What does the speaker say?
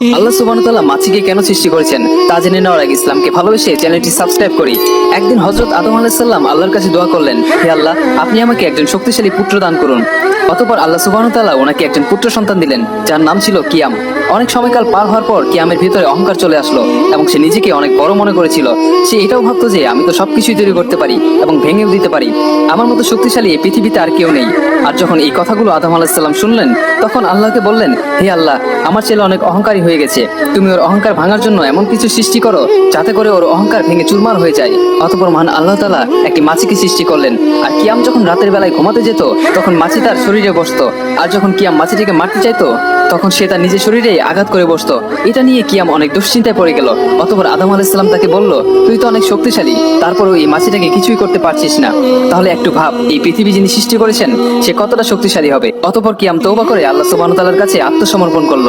আল্লাহ সুবাহ তাল্লাহ মাছিকে কেন সৃষ্টি করেছেন তা জেনে নেওয়ার আগে ইসলামকে ভালোবেসে চ্যানেলটি সাবস্ক্রাইব করি। একদিন হজরত আদম আলাহিসাল্লাম আল্লাহর কাছে দোয়া করলেন, হে আল্লাহ, আপনি আমাকে একজন শক্তিশালী পুত্র দান করুন। অতপর আল্লাহ সুবাহ তাল্লাহ ওনাকে একজন পুত্র সন্তান দিলেন, যার নাম ছিল কিয়াম। অনেক সময়কাল পার হওয়ার পর কিয়ামের ভিতরে অহংকার চলে আসলো এবং সে নিজেকে অনেক বড় মনে করেছিল। সে এটাও ভাবতো যে, আমি তো সবকিছুই তৈরি করতে পারি এবং ভেঙেও দিতে পারি। আমার মতো শক্তিশালী এই পৃথিবীতে আর কেউ নেই। আর যখন এই কথাগুলো আদম আলাহিসাল্লাম শুনলেন, তখন আল্লাহকে বললেন, হে আল্লাহ, আমার ছেলে অনেক অহংকারী হয়ে গেছে। তুমি ওর অহংকার ভাঙার জন্য এমন কিছু সৃষ্টি করো, যাতে করে ওর অহংকার ভেঙে চুরমার হয়ে যায়। অতপর মহান আল্লাহ তালা একটি মাছিকে সৃষ্টি করলেন। আর কিয়াম যখন রাতের বেলায় ঘুমাতে যেত, তখন মাছি তার শরীরে বসত। আর যখন কিয়াম মাছিটিকে মারতে চাইতো, তখন সে তার নিজের শরীরে আঘাত করে বসত। এটা নিয়ে কিয়াম অনেক দুশ্চিন্তায় পড়ে গেল। অতপর আদম আলাইসাল্লাম তাকে বলল, তুই তো অনেক শক্তিশালী। তারপর এই মাছিটাকে কিছুই করতে পারছিস না। তাহলে একটু ভাব, এই পৃথিবী যিনি সৃষ্টি করেছেন, সে কতটা শক্তিশালী হবে? অতপর কিয়াম তৌবা করে আল্লাহ সুবাহতালার কাছে আত্মসমর্পণ করল।